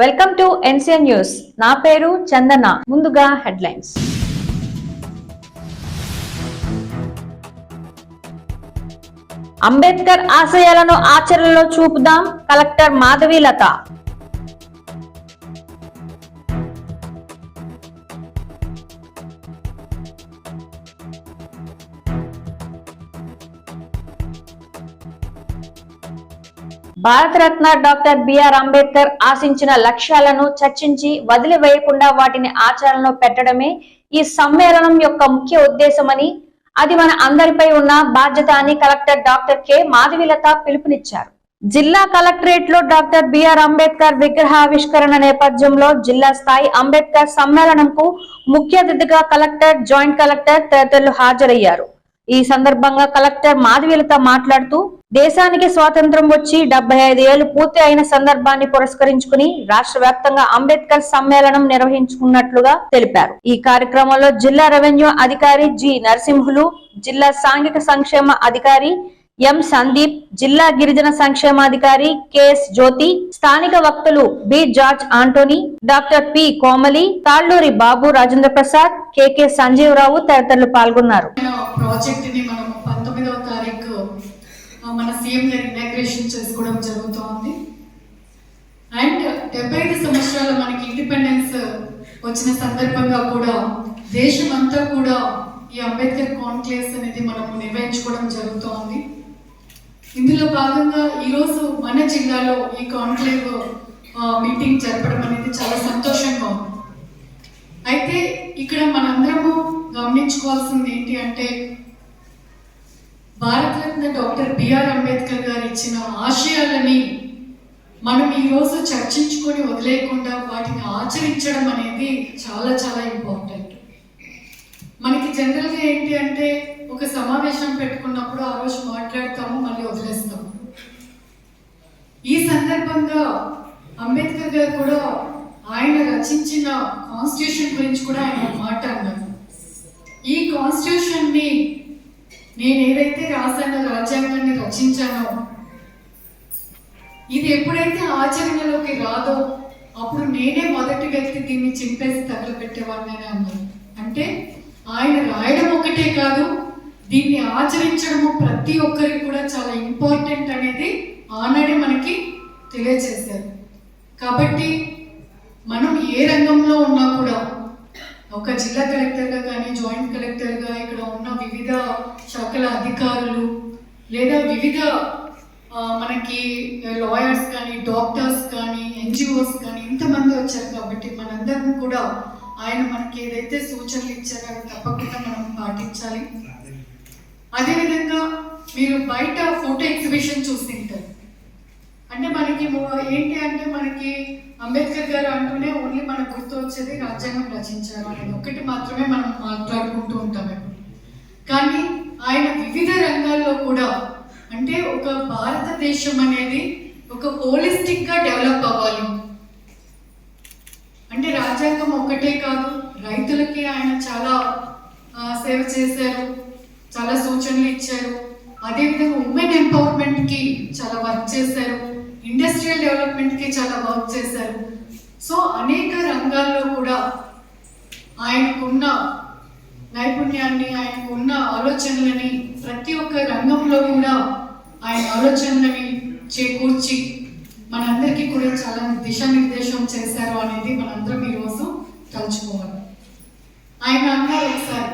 Welcome to NCN news నా పేరు చందన. ముందుగా హెడ్లైన్స్. అంబేద్కర్ ఆశయాలను ఆచరణలో చూపుదాం. Collector Madhavi Latha. Bharat Ratna doctor B R Ambedkar ఆశించిన లక్ష్యాలను చర్చించి వదిలివేయకుండా వాటిని ఆచరణలో పెట్టడమే ఈ సమ్మేళనం యొక్క ముఖ్య ఉద్దేశమని అది మన అందరిపై ఉన్న బాధ్యత అని కలెక్టర్ డాక్టర్ కె. మాధవిలత పిలుపునిచ్చారు. జిల్లా కలెక్టరేట్లో డాక్టర్ బిఆర్ అంబేద్కర్ విగ్రహావిష్కరణ నేపథ్యంలో జిల్లా స్థాయి అంబేద్కర్ సమ్మేళనంకు ముఖ్య అతిథిగా కలెక్టర్ జాయింట్ కలెక్టర్ తదితరులు హాజరయ్యారు. ఈ సందర్భంగా కలెక్టర్ మాధవిలత మాట్లాడుతూ దేశానికి స్వాతంత్రం వచ్చి డెబ్బై ఐదు ఏళ్ళు పూర్తి అయిన సందర్భాన్ని పురస్కరించుకుని రాష్ట్ర వ్యాప్తంగా అంబేద్కర్ సమ్మేళనం నిర్వహించుకున్నట్లుగా తెలిపారు. ఈ కార్యక్రమంలో జిల్లా రెవెన్యూ అధికారి జి నరసింహులు జిల్లా సాంఘిక సంక్షేమ అధికారి ఎం సందీప్ జిల్లా గిరిజన సంక్షేమాధికారి కెఎస్ జ్యోతి స్థానిక వక్తలు B George Antony doctor P Komali Talluri Babu Rajendra Prasad K K Sanjeevarao తదితరులు పాల్గొన్నారు ప్రాజెక్ట్ని మనం పంతొమ్మిదవ తారీఖు ఆ, మన సీఎం గారి ఇనాగ్రేషన్ చేసుకోవడం జరుగుతోంది. అండ్ డెబ్బై ఐదు సంవత్సరాలు మనకి ఇండిపెండెన్స్ వచ్చిన సందర్భంగా కూడా దేశం అంతా కూడా ఈ అంబేద్కర్ కాన్క్లేవ్స్ అనేది మనం నిర్వహించుకోవడం జరుగుతోంది. ఇందులో భాగంగా ఈరోజు మన జిల్లాలో ఈ కాన్క్లేవ్ మీటింగ్ జరపడం అనేది చాలా సంతోషంగా ఉంది. అయితే ఇక్కడ మనందరము గమనించుకోవాల్సింది ఏంటి అంటే భారతరత్న డాక్టర్ బిఆర్ అంబేద్కర్ గారు ఇచ్చిన ఆశయాలని మనం ఈరోజు చర్చించుకొని వదిలేయకుండా వాటిని ఆచరించడం అనేది చాలా చాలా ఇంపార్టెంట్ మనకి జనరల్గా ఏంటి అంటే ఒక సమావేశం పెట్టుకున్నప్పుడు ఆ రోజు మాట్లాడతాము మళ్ళీ వదిలేస్తాము. ఈ సందర్భంగా అంబేద్కర్ గారు కూడా ఆయన రచించిన కాన్స్టిట్యూషన్ గురించి కూడా ఆయన ఒక మాట అన్నారు. ఈ కాన్స్టిట్యూషన్ని నేను ఏదైతే రాశానో రాజ్యాంగాన్ని రచించానో ఇది ఎప్పుడైతే ఆచరణలోకి రాదో అప్పుడు నేనే మొదటి వ్యక్తి దీన్ని చింపేసి తగలబెట్టేవాడిని అని అంటే ఆయన రాయడం ఒకటే కాదు దీన్ని ఆచరించడము ప్రతి ఒక్కరికి కూడా చాలా ఇంపార్టెంట్ అనేది ఆనాడే మనకి తెలియజేశారు కాబట్టి మనం ఏ రంగంలో ఉన్నా కూడా ఒక జిల్లా కలెక్టర్గా కానీ జాయింట్ కలెక్టర్గా ఇక్కడ ఉన్న వివిధ శాఖల అధికారులు లేదా వివిధ మనకి లాయర్స్ కానీ డాక్టర్స్ కానీ ఎన్జిఓస్ కానీ ఇంతమంది వచ్చారు కాబట్టి మనందరం కూడా ఆయన మనకి ఏదైతే సూచనలు ఇచ్చారో అవి తప్పకుండా మనం పాటించాలి. అదేవిధంగా మీరు బయట ఫోటో ఎగ్జిబిషన్ చూస్తుంటారు. ఉంటారు మనకి ఏంటి అంటే మనకి అంబేద్కర్ గారు అంటూనే ఓన్లీ మనకు గుర్తు వచ్చేది రాజ్యాంగం రచించారు అనేది. ఒకటి మాత్రమే మనం మాట్లాడుకుంటూ ఉంటాం కానీ ఆయన వివిధ రంగాల్లో కూడా అంటే ఒక భారతదేశం అనేది ఒక హోలిస్టిక్గా డెవలప్ అవ్వాలి. అంటే రాజ్యాంగం ఒక్కటే కాదు రైతులకి ఆయన చాలా సేవ చేశారు చాలా సూచనలు ఇచ్చారు. అదేవిధంగా ఉమెన్ ఎంపవర్మెంట్కి చాలా వర్క్ చేశారు. ఇండస్ట్రియల్ డెవలప్మెంట్కి చాలా వర్క్ చేశారు. సో అనేక రంగాల్లో కూడా ఆయనకున్న నైపుణ్యాన్ని ఆయనకున్న ఆలోచనలని ప్రతి ఒక్క రంగంలో కూడా ఆయన ఆలోచనలని చేకూర్చి మనందరికీ కూడా చాలా దిశానిర్దేశం చేశారు అనేది మనందరం ఈరోజు తలుచుకోవాలి. ఆయన అన్నారు ఒకసారి